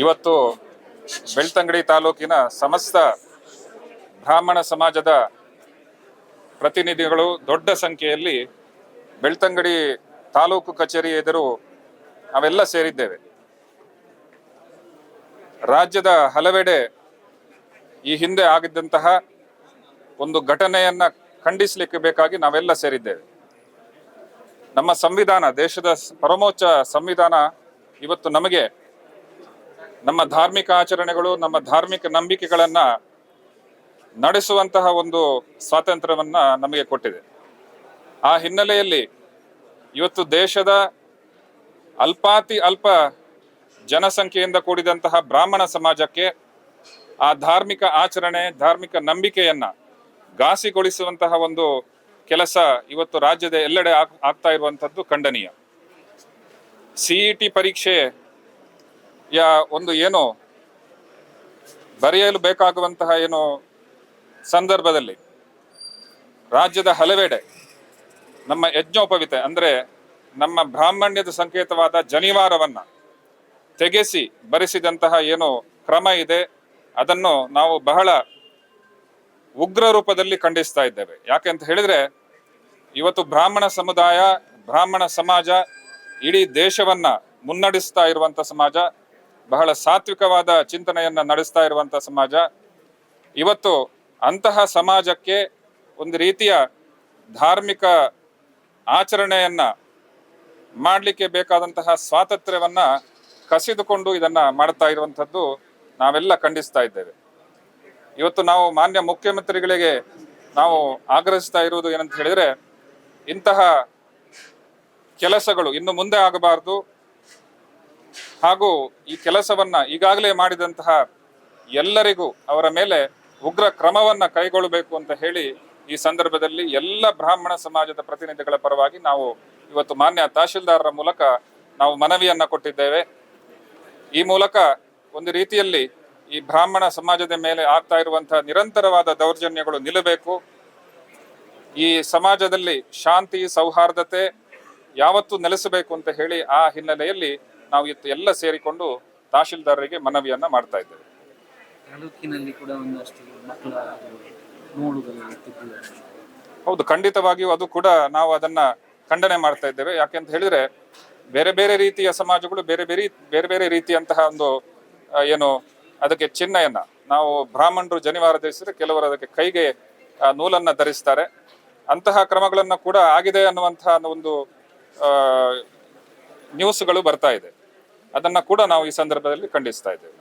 ಇವತ್ತು ಬೆಳ್ತಂಗಡಿ ತಾಲೂಕಿನ ಸಮಸ್ತ ಬ್ರಾಹ್ಮಣ ಸಮಾಜದ ಪ್ರತಿನಿಧಿಗಳು ದೊಡ್ಡ ಸಂಖ್ಯೆಯಲ್ಲಿ ಬೆಳ್ತಂಗಡಿ ತಾಲೂಕು ಕಚೇರಿ ಎದುರು ನಾವೆಲ್ಲ ಸೇರಿದ್ದೇವೆ. ರಾಜ್ಯದ ಹಲವೆಡೆ ಈ ಹಿಂದೆ ಆಗಿದ್ದಂತಹ ಒಂದು ಘಟನೆಯನ್ನ ಖಂಡಿಸಲಿಕ್ಕೆ ಬೇಕಾಗಿ ನಾವೆಲ್ಲ ಸೇರಿದ್ದೇವೆ. ನಮ್ಮ ಸಂವಿಧಾನ, ದೇಶದ ಪರಮೋಚ್ಚ ಸಂವಿಧಾನ ಇವತ್ತು ನಮಗೆ ನಮ್ಮ ಧಾರ್ಮಿಕ ಆಚರಣೆಗಳು, ನಮ್ಮ ಧಾರ್ಮಿಕ ನಂಬಿಕೆಗಳನ್ನ ನಡೆಸುವಂತಹ ಒಂದು ಸ್ವಾತಂತ್ರ್ಯವನ್ನ ನಮಗೆ ಕೊಟ್ಟಿದೆ. ಆ ಹಿನ್ನೆಲೆಯಲ್ಲಿ ಇವತ್ತು ದೇಶದ ಅಲ್ಪಾತಿ ಅಲ್ಪ ಜನಸಂಖ್ಯೆಯಿಂದ ಕೂಡಿದಂತಹ ಬ್ರಾಹ್ಮಣ ಸಮಾಜಕ್ಕೆ ಆ ಧಾರ್ಮಿಕ ಆಚರಣೆ, ಧಾರ್ಮಿಕ ನಂಬಿಕೆಯನ್ನ ಘಾಸಿಗೊಳಿಸುವಂತಹ ಒಂದು ಕೆಲಸ ಇವತ್ತು ರಾಜ್ಯದ ಎಲ್ಲೆಡೆ ಆಗ್ತಾ ಇರುವಂತದ್ದು ಖಂಡನೀಯ. ಸಿಇಟಿ ಪರೀಕ್ಷೆ ಯಾ ಒಂದು ಏನು ಬರೆಯಲು ಬೇಕಾಗುವಂತಹ ಏನು ಸಂದರ್ಭದಲ್ಲಿ ರಾಜ್ಯದ ಹಲವೆಡೆ ನಮ್ಮ ಯಜ್ಞೋಪವಿತೆ, ಅಂದರೆ ನಮ್ಮ ಬ್ರಾಹ್ಮಣ್ಯದ ಸಂಕೇತವಾದ ಜನಿವಾರವನ್ನ ತೆಗೆಸಿ ಬರೆಸಿದಂತಹ ಏನು ಕ್ರಮ ಇದೆ, ಅದನ್ನು ನಾವು ಬಹಳ ಉಗ್ರ ರೂಪದಲ್ಲಿ ಖಂಡಿಸ್ತಾ ಇದ್ದೇವೆ. ಯಾಕೆ ಅಂತ ಹೇಳಿದ್ರೆ, ಇವತ್ತು ಬ್ರಾಹ್ಮಣ ಸಮುದಾಯ, ಬ್ರಾಹ್ಮಣ ಸಮಾಜ ಇಡೀ ದೇಶವನ್ನ ಮುನ್ನಡೆಸ್ತಾ ಇರುವಂತ ಸಮಾಜ ಬಹಳ ಸಾತ್ವಿಕವಾದ ಚಿಂತನೆಯನ್ನ ನಡೆಸ್ತಾ ಇರುವಂತ ಸಮಾಜ. ಇವತ್ತು ಅಂತಹ ಸಮಾಜಕ್ಕೆ ಒಂದು ರೀತಿಯ ಧಾರ್ಮಿಕ ಆಚರಣೆಯನ್ನ ಮಾಡಲಿಕ್ಕೆ ಬೇಕಾದಂತಹ ಸ್ವಾತಂತ್ರ್ಯವನ್ನ ಕಸಿದುಕೊಂಡು ಇದನ್ನ ಮಾಡ್ತಾ ಇರುವಂತದ್ದು ನಾವೆಲ್ಲ ಖಂಡಿಸ್ತಾ ಇದ್ದೇವೆ. ಇವತ್ತು ನಾವು ಮಾನ್ಯ ಮುಖ್ಯಮಂತ್ರಿಗಳಿಗೆ ನಾವು ಆಗ್ರಹಿಸ್ತಾ ಇರುವುದು ಏನಂತ ಹೇಳಿದ್ರೆ ಇಂತಹ ಕೆಲಸಗಳು ಇನ್ನು ಮುಂದೆ ಆಗಬಾರದು. ಹಾಗೂ ಈ ಕೆಲಸವನ್ನ ಈಗಾಗಲೇ ಮಾಡಿದಂತಹ ಎಲ್ಲರಿಗೂ ಅವರ ಮೇಲೆ ಉಗ್ರ ಕ್ರಮವನ್ನ ಕೈಗೊಳ್ಳಬೇಕು ಅಂತ ಹೇಳಿ ಈ ಸಂದರ್ಭದಲ್ಲಿ ಎಲ್ಲ ಬ್ರಾಹ್ಮಣ ಸಮಾಜದ ಪ್ರತಿನಿಧಿಗಳ ಪರವಾಗಿ ನಾವು ಇವತ್ತು ಮಾನ್ಯ ತಹಶೀಲ್ದಾರರ ಮೂಲಕ ನಾವು ಮನವಿಯನ್ನ ಕೊಟ್ಟಿದ್ದೇವೆ. ಈ ಮೂಲಕ ಒಂದು ರೀತಿಯಲ್ಲಿ ಈ ಬ್ರಾಹ್ಮಣ ಸಮಾಜದ ಮೇಲೆ ಆಗ್ತಾ ಇರುವಂತಹ ನಿರಂತರವಾದ ದೌರ್ಜನ್ಯಗಳು ನಿಲ್ಲಬೇಕು. ಈ ಸಮಾಜದಲ್ಲಿ ಶಾಂತಿ, ಸೌಹಾರ್ದತೆ ಯಾವತ್ತೂ ನೆಲೆಸಬೇಕು ಅಂತ ಹೇಳಿ ಆ ಹಿನ್ನೆಲೆಯಲ್ಲಿ ನಾವು ಇವತ್ತು ಎಲ್ಲ ಸೇರಿಕೊಂಡು ತಹಶೀಲ್ದಾರರಿಗೆ ಮನವಿಯನ್ನ ಮಾಡ್ತಾ ಇದ್ದೇವೆ. ತಾಲೂಕಿನಲ್ಲಿ ಕೂಡ ಒಂದಷ್ಟು ಮಕ್ಕಳ ಹೌದು ಖಂಡಿತವಾಗಿಯೂ ಅದು ಕೂಡ ನಾವು ಅದನ್ನ ಖಂಡನೆ ಮಾಡ್ತಾ ಇದ್ದೇವೆ. ಯಾಕೆ ಅಂತ ಹೇಳಿದ್ರೆ ಬೇರೆ ಬೇರೆ ರೀತಿಯ ಸಮಾಜಗಳು ಬೇರೆ ಬೇರೆ ಬೇರೆ ಬೇರೆ ರೀತಿಯಂತಹ ಒಂದು ಏನು ಅದಕ್ಕೆ ಚಿಹ್ನೆಯನ್ನ ನಾವು ಬ್ರಾಹ್ಮಣರು ಜನಿವಾರ ಧರಿಸಿದ್ರೆ ಕೆಲವರು ಅದಕ್ಕೆ ಕೈಗೆ ನೂಲನ್ನ ಧರಿಸ್ತಾರೆ. ಅಂತಹ ಕ್ರಮಗಳನ್ನ ಕೂಡ ಆಗಿದೆ ಅನ್ನುವಂತಹ ಒಂದು ನ್ಯೂಸ್ಗಳು ಬರ್ತಾ ಇದೆ. ಅದನ್ನ ಕೂಡ ನಾವು ಈ ಸಂದರ್ಭದಲ್ಲಿ ಖಂಡಿಸ್ತಾ ಇದ್ದೇವೆ.